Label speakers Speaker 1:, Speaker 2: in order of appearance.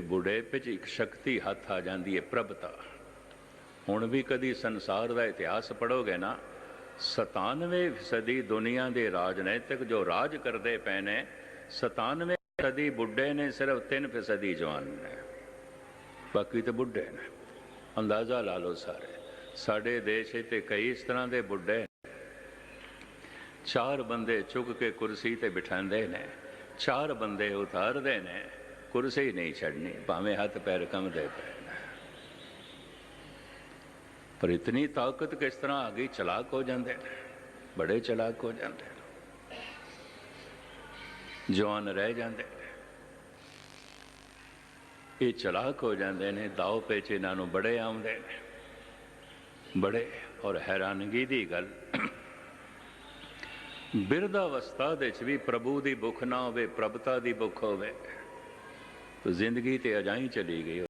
Speaker 1: ਬੁਢੇਪੇ 'ਚ ਇੱਕ ਸ਼ਕਤੀ ਹੱਥ ਆ ਜਾਂਦੀ ਹੈ ਪ੍ਰਭਤਾ। ਹੁਣ ਵੀ ਕਦੀ ਸੰਸਾਰ ਦਾ ਇਤਿਹਾਸ ਪੜੋਗੇ ਨਾ 97 ਸਦੀ ਦੁਨੀਆ ਦੇ ਰਾਜਨੀਤਿਕ ਜੋ ਰਾਜ ਕਰਦੇ ਪਏ ਨੇ 97 ਸਦੀ ਬੁੱਢੇ ਨੇ ਸਿਰਫ 3 ਫੀਸਦੀ ਜਵਾਨ ਨੇ। ਬਾਕੀ ਤੇ ਬੁੱਢੇ ਨੇ। ਅੰਦਾਜ਼ਾ ਲਾ ਲਓ ਸਾਰੇ। ਸਾਡੇ ਦੇਸ਼ 'ਚ ਤੇ ਕਈ ਇਸ ਤਰ੍ਹਾਂ ਦੇ ਬੁੱਢੇ ਚਾਰ ਬੰਦੇ ਚੁੱਕ ਕੇ ਕੁਰਸੀ ਤੇ ਬਿਠਾਉਂਦੇ ਨੇ। ਚਾਰ ਬੰਦੇ ਉਤਾਰਦੇ ਨੇ। ਕੁਰਸੀ ਨਹੀਂ ਛੱਡਣੀ, ਭਾਵੇਂ ਹੱਥ ਪੈਰ ਕੰਮਦੇ ਪਏ ਪਰ ਇਤਨੀ ਤਾਕਤ ਕਿਸ ਤਰ੍ਹਾਂ ਆ ਗਈ, ਚਲਾਕ ਹੋ ਜਾਂਦੇ ਨੇ, ਬੜੇ ਚਲਾਕ ਹੋ ਜਾਂਦੇ ਨੇ। ਜਵਾਨ ਰਹਿ ਜਾਂਦੇ ਨੇ। ਇਹ ਚਲਾਕ ਹੋ ਜਾਂਦੇ ਨੇ, ਦਾਅ ਪੇਚ ਇਹਨਾਂ ਨੂੰ ਬੜੇ ਆਉਂਦੇ ਨੇ। ਬੜੇ, ਔਰ ਹੈਰਾਨਗੀ ਦੀ ਗੱਲ। ਬਿਰਧ ਅਵਸਥਾ ਦੇ ਵਿੱਚ ਵੀ ਪ੍ਰਭੂ ਦੀ ਭੁੱਖ ਨਾ ਹੋਵੇ, ਪ੍ਰਭਤਾ ਦੀ ਭੁੱਖ ਹੋਵੇ। ਤਾਂ ਜ਼ਿੰਦਗੀ ਤੇ ਅਜਾਈ ਚਲੀ ਗਈ।